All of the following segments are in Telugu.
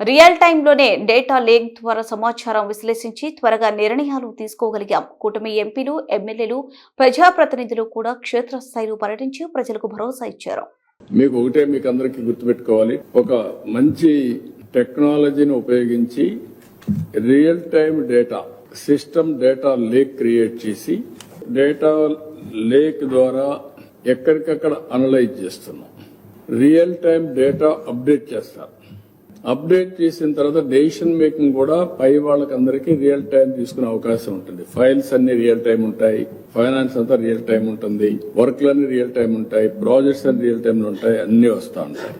రియల్ టైంలోనే డేటా లేక్ ద్వారా సమాచారం విశ్లేషించి త్వరగా నిర్ణయాలు తీసుకోగలిగాం. కూటమి ఎంపీలు ఎమ్మెల్యేలు ప్రజాప్రతినిధులు కూడా క్షేత్రస్థాయిలో పర్యటించి ప్రజలకు భరోసా ఇచ్చారు. మీకు ఒకటే మీకు అందరికీ గుర్తుపెట్టుకోవాలి. ఒక మంచి టెక్నాలజీని ఉపయోగించి real time data system data lake create చేసి డేటా లేక్ ద్వారా ఎక్కడికక్కడ అనలైజ్ చేస్తున్నాం. రియల్ టైం డేటా అప్డేట్ చేస్తారు. అప్డేట్ చేసిన తర్వాత డెసిషన్ మేకింగ్ కూడా పై వాళ్ళకందరికీ రియల్ టైం తీసుకునే అవకాశం ఉంటుంది. ఫైల్స్ అన్ని రియల్ టైం ఉంటాయి. ఫైనాన్స్ అంతా రియల్ టైం ఉంటుంది. వర్క్లన్నీ రియల్ టైం ఉంటాయి. ప్రాజెక్ట్స్ అన్ని రియల్ టైంలో ఉంటాయి. అన్ని వస్తూ ఉంటాయి.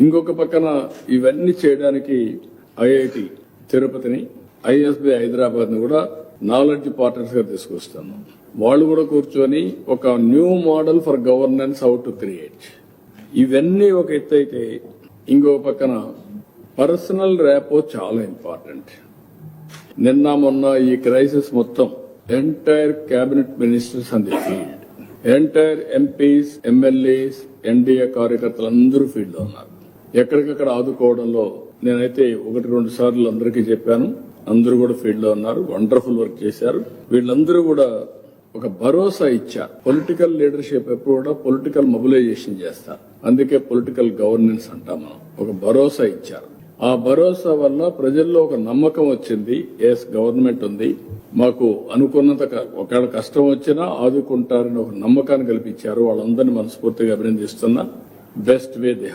ఇంకొక పక్కన ఇవన్నీ చేయడానికి ఐఐటి తిరుపతిని ఐఎస్బి హైదరాబాద్ని కూడా నాలెడ్జ్ పార్ట్నర్స్గా తీసుకొస్తాను వాళ్ళు కూడా కూర్చొని ఒక new model for governance how to create. ఇవన్నీ ఒక ఎత్తు అయితే ఇంకో పక్కన పర్సనల్ ర్యాపో చాలా ఇంపార్టెంట్. నిన్న మొన్న ఈ క్రైసిస్ మొత్తం ఎంటైర్ కేబినెట్ మినిస్టర్స్ అంది the field. Entire MPs MLAs NDA కార్యకర్తలు అందరూ ఫీల్డ్ ఉన్నారు. ఎక్కడికక్కడ ఆదుకోవడంలో నేనైతే ఒకటి రెండు సార్లు అందరికీ చెప్పాను. అందరూ కూడా ఫీల్డ్లో ఉన్నారు వండర్ఫుల్ వర్క్ చేశారు. వీళ్ళందరూ కూడా ఒక భరోసా ఇచ్చారు పొలిటికల్ లీడర్షిప్ ఎప్పుడు కూడా పొలిటికల్ మొబిలైజేషన్ చేస్తారు అందుకే పొలిటికల్ గవర్నెన్స్ అంటాం మనం. ఒక భరోసా ఇచ్చారు. ఆ భరోసా వల్ల ప్రజల్లో ఒక నమ్మకం వచ్చింది. ఎస్ గవర్నమెంట్ ఉంది. మాకు అనుకున్నంత ఒకవేళ కష్టం వచ్చినా ఆదుకుంటారని ఒక నమ్మకాన్ని కల్పించారు. వాళ్ళందరినీ మనస్ఫూర్తిగా అభినందిస్తున్నా. Best way they